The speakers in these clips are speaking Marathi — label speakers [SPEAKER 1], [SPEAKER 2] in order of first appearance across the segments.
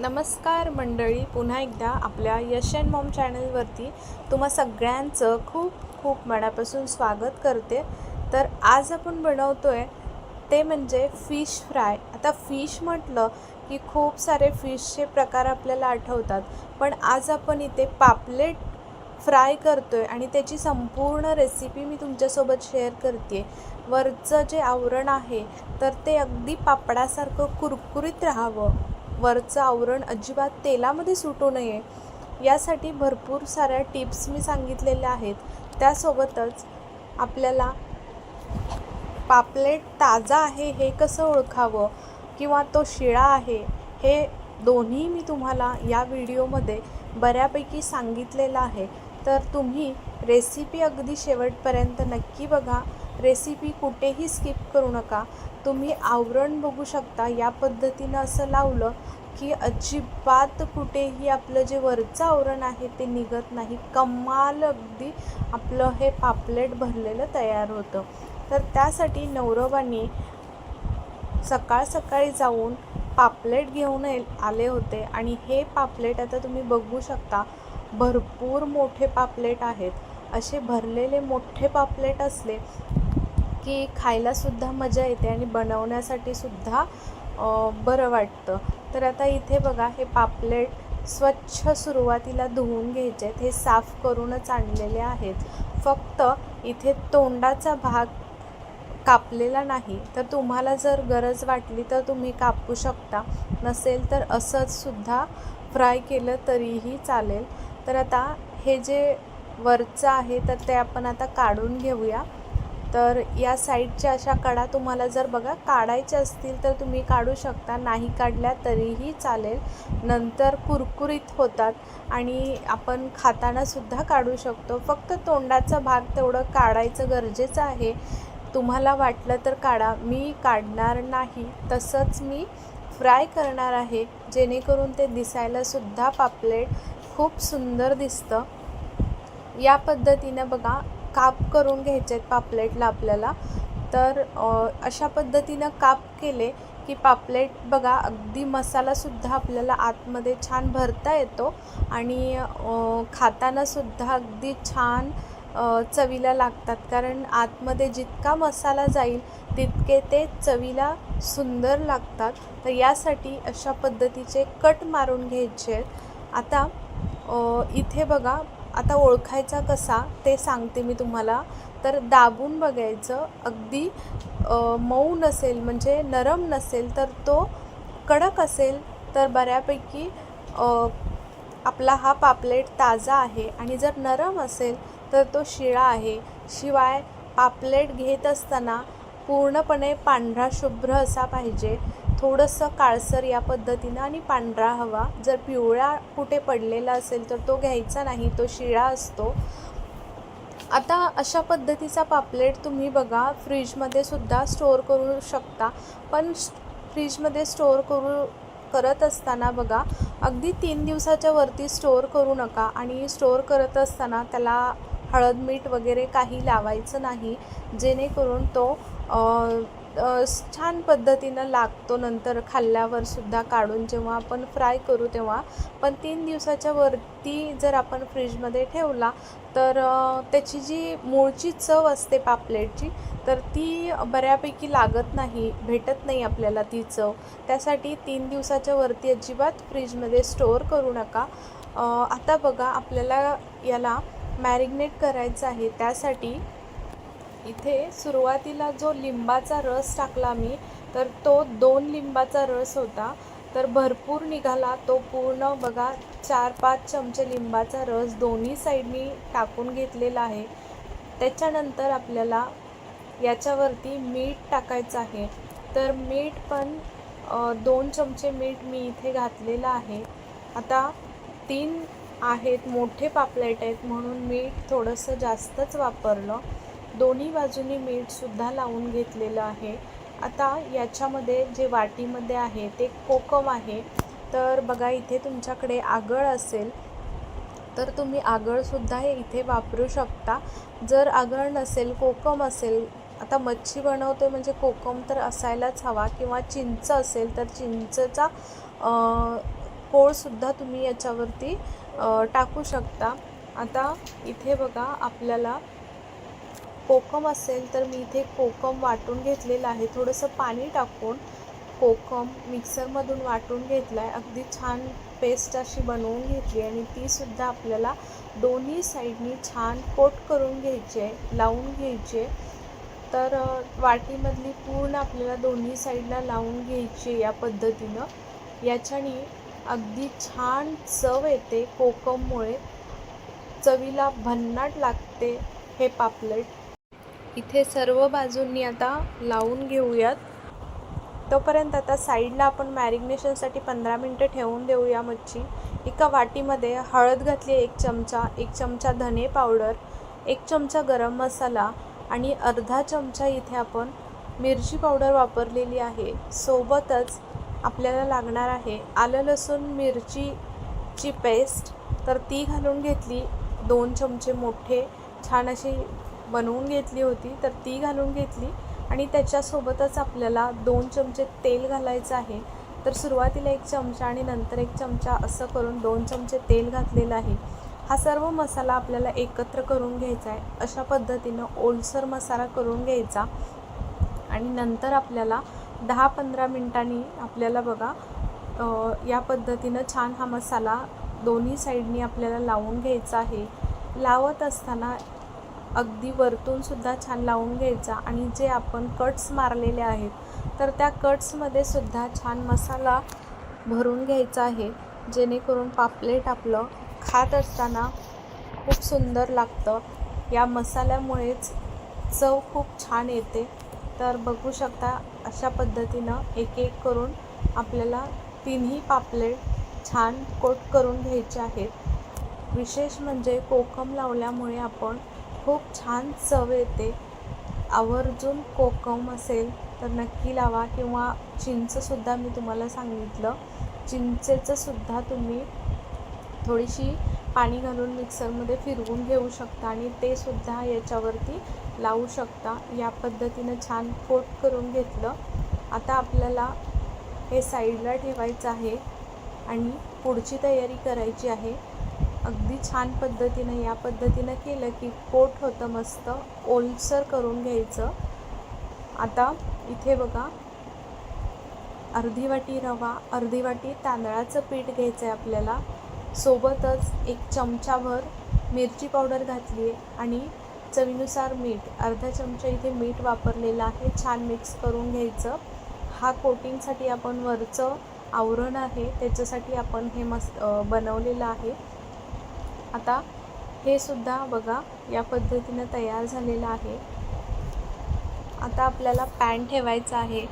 [SPEAKER 1] नमस्कार मंडळी पुन्हा एकदा आपल्या यश अँड मॉम चॅनलवरती तुम्हा सगळ्यांचं खूप खूप मनापासून स्वागत करते. तर आज आपण बनवतो आहे ते म्हणजे फिश फ्राय. आता फिश म्हटलं की खूप सारे फिशचे प्रकार आपल्याला आठवतात. पण आज आपण इथे पापलेट फ्राय करतो आहे आणि त्याची संपूर्ण रेसिपी मी तुमच्यासोबत शेअर करते. वरचं जे आवरण आहे तर ते अगदी पापडासारखं कुरकुरीत राहावं. वरचं आवरण अजिबात तेलामध्ये सुटू नये. यासाठी भरपूर साऱ्या टिप्स मी सांगितलेल्या आहेत. त्यासोबतच आपल्याला पापलेट ताजा आहे हे कसं ओळखावं किंवा तो शिळा आहे हे दोन्ही मी तुम्हाला या व्हिडिओमध्ये बऱ्यापैकी सांगितलेलं आहे. तर तुम्ही रेसिपी अगदी शेवटपर्यंत नक्की बघा. रेसिपी कुठेही स्किप करू नका. तुम्ही आवरण बघू शकता. या पद्धतीनं असं लावलं की अजिबात कुठेही आपलं जे वरचं आवरण आहे ते निघत नाही. कमाल अगदी आपलं हे पापलेट भरलेलं तयार होतं. तर त्यासाठी नवरोबांनी सकाळ सकाळी जाऊन पापलेट घेऊन ये- आले होते. आणि हे पापलेट आता तुम्ही बघू शकता. भरपूर मोठे पापलेट आहेत. असे भरलेले मोठे पापलेट असले की खायलासुद्धा मजा येते आणि बनवण्यासाठी सुद्धा बरं वाटतं. तर आता इथे बघा हे पापलेट स्वच्छ सुरुवातीला धुवून घ्यायचे आहेत. हे साफ करूनच आणलेले आहेत. फक्त इथे तोंडाचा भाग कापलेला नाही. तर तुम्हाला जर गरज वाटली तर तुम्ही कापू शकता. नसेल तर असंचसुद्धा फ्राय केलं तरीही चालेल. तर आता हे जे वरचं आहे तर ते आपण आता काढून घेऊया. तर या साईडच्या अशा कडा तुम्हाला जर बघा काढायच्या असतील तर तुम्ही काढू शकता. नाही काढल्या तरीही चालेल. नंतर कुरकुरीत होतात आणि आपण खातानासुद्धा काढू शकतो. फक्त तोंडाचा भाग तेवढं काढायचं गरजेचं आहे. तुम्हाला वाटलं तर काढा. मी काढणार नाही. तसंच मी फ्राय करणार आहे. जेणेकरून ते दिसायलासुद्धा पापलेट खूप सुंदर दिसतं. या पद्धतीनं बघा काप करून घ्यायचे आहेत पापलेटला आपल्याला. तर अशा पद्धतीनं काप केले की पापलेट बघा अगदी मसालासुद्धा आपल्याला आतमध्ये छान भरता येतो आणि खातानासुद्धा अगदी छान चवीला लागतात. कारण आतमध्ये जितका मसाला जाईल तितके ते चवीला सुंदर लागतात. तर यासाठी अशा पद्धतीचे कट मारून घ्यायचे आहेत. आता इथे बघा आता ओळखायचा कसा ते सांगते मी तुम्हाला. तर दाबून बघायचं अगदी मऊ नसेल म्हणजे नरम नसेल तर तो कडक असेल तर बऱ्यापैकी आपला हा पापलेट ताजा आहे. आणि जर नरम असेल तर तो शिळा आहे. शिवाय पापलेट घेत असताना पूर्णपणे पांढरा शुभ्र असा पाहिजे. थोडंसं काळसर या पद्धतीनं आणि पांढरा हवा. जर पिवळा कुठे पडलेला असेल तर तो घ्यायचा नाही तो शिळा असतो. आता अशा पद्धतीचा पापलेट तुम्ही बघा फ्रीजमध्ये सुद्धा स्टोअर करू शकता. पण फ्रीजमध्ये स्टोअर करू करत असताना बघा अगदी तीन दिवसाच्या वरती स्टोअर करू नका आणि स्टोअर करत असताना त्याला हळद मीठ वगैरे काही लावायचं नाही. जेणेकरून तो छान पद्धतीनं लागतो नंतर खाल्ल्यावर सुद्धा काढून जेव्हा आपण फ्राय करू तेव्हा. पण तीन दिवसाच्या वरती जर आपण फ्रीजमध्ये ठेवला तर त्याची जी मूळची चव असते पापलेटची तर ती बऱ्यापैकी लागत नाही भेटत नाही आपल्याला ती चव. त्यासाठी तीन दिवसाच्या वरती अजिबात फ्रीजमध्ये स्टोअर करू नका. आता बघा आपल्याला याला मॅरिनेट करायचं आहे त्यासाठी इथे सुरुवातीला जो लिंबाचा रस टाकला मी तर तो दोन लिंबाचा रस होता. तर भरपूर निघाला. तो पूर्ण बघा चार पाच चमचे लिंबाचा रस दोन्ही साईडनी टाकून घेतलेला आहे. त्याच्यानंतर आपल्याला याच्यावरती मीठ टाकायचं आहे. तर मीठ पण दोन चमचे मीठ मी इथे घातलेलं आहे. आता तीन आहेत मोठे पापलेट आहेत म्हणून मीठ थोडंसं जास्तच वापरलं. दोन्ही बाजूनी मीठसुद्धा लावून घेतलेलं आहे. आता याच्यामध्ये जे वाटीमध्ये आहे ते कोकम आहे. तर बघा इथे तुमच्याकडे आगळ असेल तर तुम्ही आगळसुद्धा हे इथे वापरू शकता. जर आगळ नसेल कोकम असेल आता मच्छी बनवतो म्हणजे कोकम तर असायलाच हवा किंवा चिंच असेल तर चिंचचा पोळसुद्धा कोळसुद्धा तुम्ही याच्यावरती टाकू शकता. आता इथे बघा आपल्याला कोकम असेल तर मी इथे कोकम वाटून घेतलेलं आहे. थोडंसं पाणी टाकून कोकम मिक्सरमधून वाटून घेतलं आहे अगदी छान पेस्ट अशी बनवून घेतली आणि तीसुद्धा आपल्याला दोन्ही साईडनी छान कोट करून घ्यायची आहे लावून घ्यायची आहे. तर वाटीमधली पूर्ण आपल्याला दोन्ही साईडला लावून घ्यायची आहे या पद्धतीनं. याच्याने अगदी छान चव येते कोकममुळे. चवीला भन्नाट लागते हे पापलेट. इथे सर्व बाजूंनी आता लावून घेऊयात. तोपर्यंत आता साईडला आपण मॅरिग्नेशनसाठी पंधरा मिनटं ठेवून देऊया मच्छी. एका वाटीमध्ये हळद घातली एक चमचा एक चमचा धने पावडर एक चमचा गरम मसाला आणि अर्धा चमचा इथे आपण मिरची पावडर वापरलेली आहे. सोबतच आपल्याला लागणार आहे आलं लसूण मिरचीची पेस्ट. तर ती घालून घेतली दोन चमचे मोठे छान अशी बनवून घेतली होती तर ती घालून घेतली. आणि त्याच्यासोबतच आपल्याला दोन चमचे तेल घालायचं आहे. तर सुरुवातीला एक चमचा आणि नंतर एक चमचा असं करून दोन चमचे तेल घातलेलं आहे. हा सर्व मसाला आपल्याला एकत्र करून घ्यायचा आहे. अशा पद्धतीनं ओलसर मसाला करून घ्यायचा. आणि नंतर आपल्याला दहा पंधरा मिनटांनी आपल्याला बघा या पद्धतीनं छान हा मसाला दोन्ही साईडनी आपल्याला लावून घ्यायचा आहे. लावत असताना अगदी वरतूनसुद्धा छान लावून घ्यायचा आणि जे आपण कट्स मारलेले आहेत तर त्या कट्समध्ये सुद्धा छान मसाला भरून घ्यायचा आहे. जेणेकरून पापलेट आपलं खात असताना खूप सुंदर लागतं. या मसाल्यामुळेच चव खूप छान येते. तर बघू शकता अशा पद्धतीनं एक एक करून आपल्याला तिन्ही पापलेट छान कोट करून घ्यायचे आहेत. विशेष म्हणजे कोकम लावल्यामुळे आपण खूप छान चव येते. आवर्जून कोकम असेल तर नक्की लावा किंवा चिंचसुद्धा मी तुम्हाला सांगितलं. चिंचेचंसुद्धा तुम्ही थोडीशी पाणी घालून मिक्सरमध्ये फिरवून घेऊ शकता आणि ते सुद्धा याच्यावरती लावू शकता. या पद्धतीनं छान कोट करून घेतलं. आता आपल्याला हे साईडला ठेवायचं आहे आणि पुढची तयारी करायची आहे. अगदी छान पद्धतीनं या पद्धतीनं केलं की कोट होतं मस्त ओलसर करून घ्यायचं. आता इथे बघा अर्धी वाटी रवा अर्धी वाटी तांदळाचं पीठ घ्यायचं आहे आपल्याला. सोबतच एक चमचाभर मिरची पावडर घातली आहे आणि चवीनुसार मीठ अर्धा चमचा इथे मीठ वापरलेलं आहे छान मिक्स करून घ्यायचं. हा कोटिंगसाठी आपण वरचं आवरण आहे त्याच्यासाठी आपण हे मस्त बनवलेलं आहे. आता हे सुद्धा बघा या पद्धतीनं तयार झालेलं आहे. आता आपल्याला पॅन ठेवायचा आहे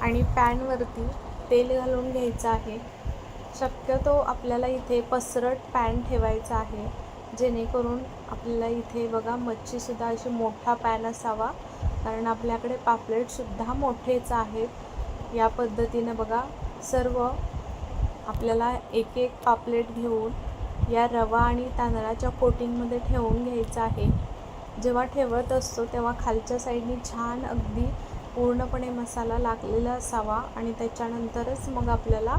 [SPEAKER 1] आणि पॅनवरती तेल घालून घ्यायचं आहे. शक्यतो आपल्याला इथे पसरट पॅन ठेवायचा आहे जेणेकरून आपल्याला इथे बघा मच्छीसुद्धा अशी मोठा पॅन असावा. कारण आपल्याकडे पापलेटसुद्धा मोठेच आहेत. या पद्धतीनं बघा सर्व आपल्याला एक एक पापलेट घेऊन या रवा आणि तांदळाच्या कोटिंगमध्ये ठेवून घ्यायचं आहे. जेव्हा ठेवत असतो तेव्हा खालच्या साईडनी छान अगदी पूर्णपणे मसाला लागलेला असावा आणि त्याच्यानंतरच मग आपल्याला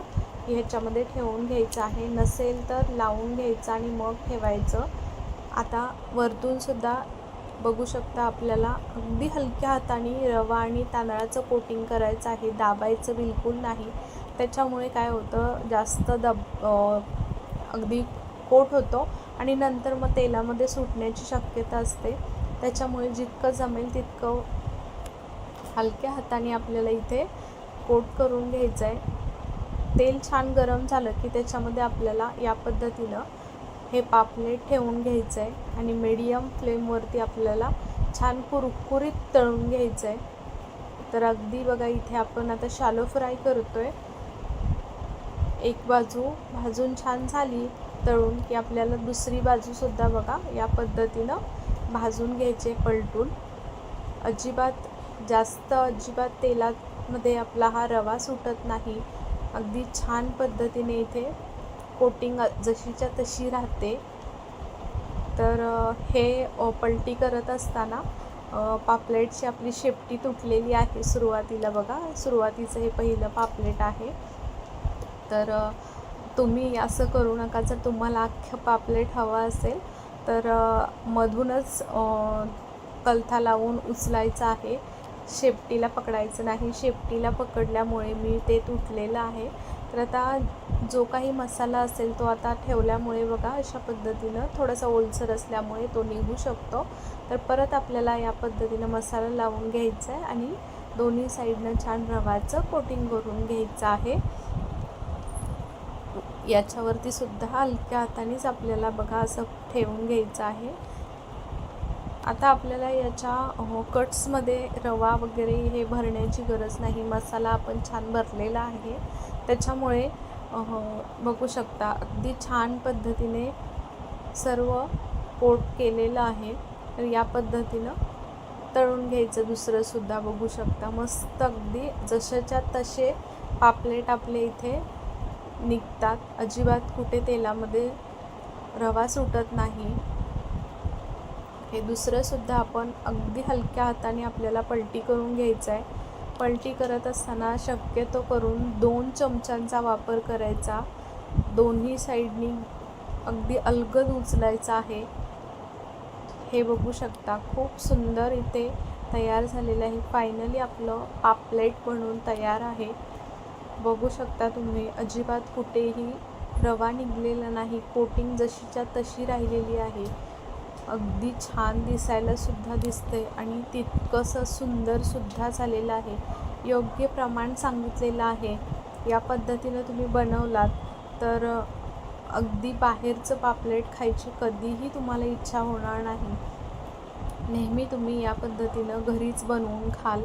[SPEAKER 1] ह्याच्यामध्ये ठेवून घ्यायचं आहे. नसेल तर लावून घ्यायचं आणि मग ठेवायचं. आता वरतूनसुद्धा बघू शकता आपल्याला अगदी हलक्या हाताने रवा आणि तांदळाचं कोटिंग करायचं आहे. दाबायचं बिलकुल नाही. त्याच्यामुळे काय होतं जास्त दब अगदी कोट होतो आणि नंतर मग तेलामध्ये सुटण्याची शक्यता असते. त्याच्यामुळे जितकं जमेल तितकं हलक्या हाताने आपल्याला इथे कोट करून घ्यायचं आहे तेल छान गरम झालं की त्याच्यामध्ये आपल्याला या पद्धतीनं हे पापलेट ठेवून घ्यायचं आहे आणि मीडियम फ्लेमवरती आपल्याला छान कुरकुरीत तळून घ्यायचं आहे तर अगदी बघा इथे आपण आता शालो फ्राय करतो आहे एक बाजू भाजून छान झाली. तळून की आपल्याला दुसरी बाजूसुद्धा बघा या पद्धतीनं भाजून घ्यायचे पलटून. अजिबात जास्त अजिबात तेलामध्ये आपला हा रवा सुटत नाही. अगदी छान पद्धतीने इथे कोटिंग जशीच्या तशी राहते. तर हे पलटी करत असताना पापलेटची आपली शेपटी तुटलेली आहे सुरुवातीला बघा. सुरुवातीचं हे पहिलं पापलेट आहे. तर तुम्ही असं करू नका. जर तुम्हाला अख्खं पापलेट हवं असेल तर मधूनच कलथा लावून उचलायचं आहे. शेपटीला पकडायचं नाही. शेपटीला पकडल्यामुळे मी ते तुटलेलं आहे. तर आता जो काही मसाला असेल तो आता ठेवल्यामुळे बघा अशा पद्धतीनं थोडासा ओलसर असल्यामुळे तो निघू शकतो. तर परत आपल्याला या पद्धतीनं मसाला लावून घ्यायचा आहे आणि दोन्ही साईडनं छान रवाचं कोटिंग करून घ्यायचं आहे. याच्यावरती सुद्धा हलक्या हातानेच आपल्याला बघा असं ठेवून घ्यायचं आहे. आता आपल्याला याच्या हो, कट्समध्ये रवा वगैरे हे भरण्याची गरज नाही. मसाला आपण छान भरलेला आहे. त्याच्यामुळे हो, बघू शकता. अगदी छान पद्धतीने सर्व कोट केलेलं आहे. तर या पद्धतीनं तळून घ्यायचं दुसरंसुद्धा बघू शकता. मस्त अगदी जशाच्या तसे पापलेट आपले इथे निघतात. अजिबात कुठे तेलामध्ये रवा सुटत नाही. हे दुसरंसुद्धा आपण अगदी हलक्या हाताने आपल्याला पलटी करून घ्यायचं आहे पलटी करत असताना शक्यतो करून दोन चमच्यांचा वापर करायचा. दोन्ही साईडनी अगदी अलगद उचलायचा आहे. हे बघू शकता. खूप सुंदर इथे तयार झालेलं आहे. फायनली आपलं पापलेट म्हणून तयार आहे. बघू शकता तुम्ही अजिबात कुठेही रवा निघलेला नाही. कोटिंग जशीच्या तशी राहिलेली आहे. अगदी छान दिसायला सुद्धा दिसते आणि तितकंसं सुंदरसुद्धा झालेलं आहे. योग्य प्रमाण सांगितलेलं आहे. या पद्धतीनं तुम्ही बनवलात तर अगदी बाहेरचं पापलेट खायची कधीही तुम्हाला इच्छा होणार नाही. नेहमी तुम्ही या पद्धतीनं घरीच बनवून खाल.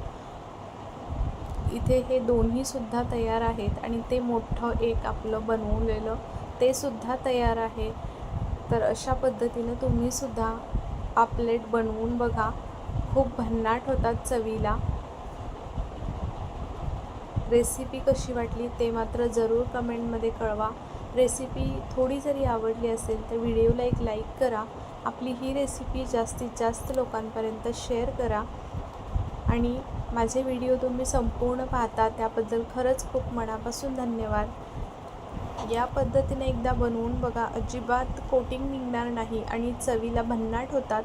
[SPEAKER 1] इथे हे दोन्हीसुद्धा तयार आहेत आणि ते मोठं एक आपलं बनवलेलं ते सुद्धा तयार आहे. तर अशा पद्धतीनं तुम्हीसुद्धा पापलेट बनवून बघा. खूप भन्नाट होतात चवीला. रेसिपी कशी वाटली ते मात्र जरूर कमेंटमध्ये कळवा. रेसिपी थोडी जरी आवडली असेल तर व्हिडिओला एक लाईक करा. आपली ही रेसिपी जास्तीत जास्त लोकांपर्यंत शेअर करा. आणि माझे व्हिडिओ तुम्ही संपूर्ण पाहता त्याबद्दल खरंच खूप मनापासून धन्यवाद. या पद्धतीने एकदा बनवून बघा अजिबात कोटिंग निघणार नाही आणि चवीला भन्नाट होतात.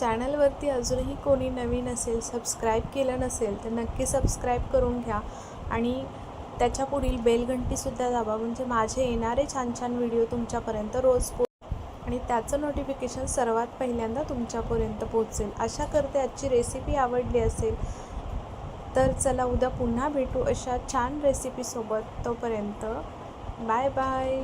[SPEAKER 1] चॅनलवरती अजूनही कोणी नवीन असेल सबस्क्राईब केलं नसेल तर नक्की सबस्क्राईब करून घ्या आणि त्याच्या पुढील बेलघंटीसुद्धा दाबा म्हणजे माझे येणारे छान छान व्हिडिओ तुमच्यापर्यंत रोज पो आणि त्याचं नोटिफिकेशन सर्वात पहिल्यांदा तुमच्यापर्यंत पोहोचेल. आशा करते आजची रेसिपी आवडली असेल तर चला उद्या पुन्हा भेटू अशा छान रेसिपीसोबत तोपर्यंत बाय बाय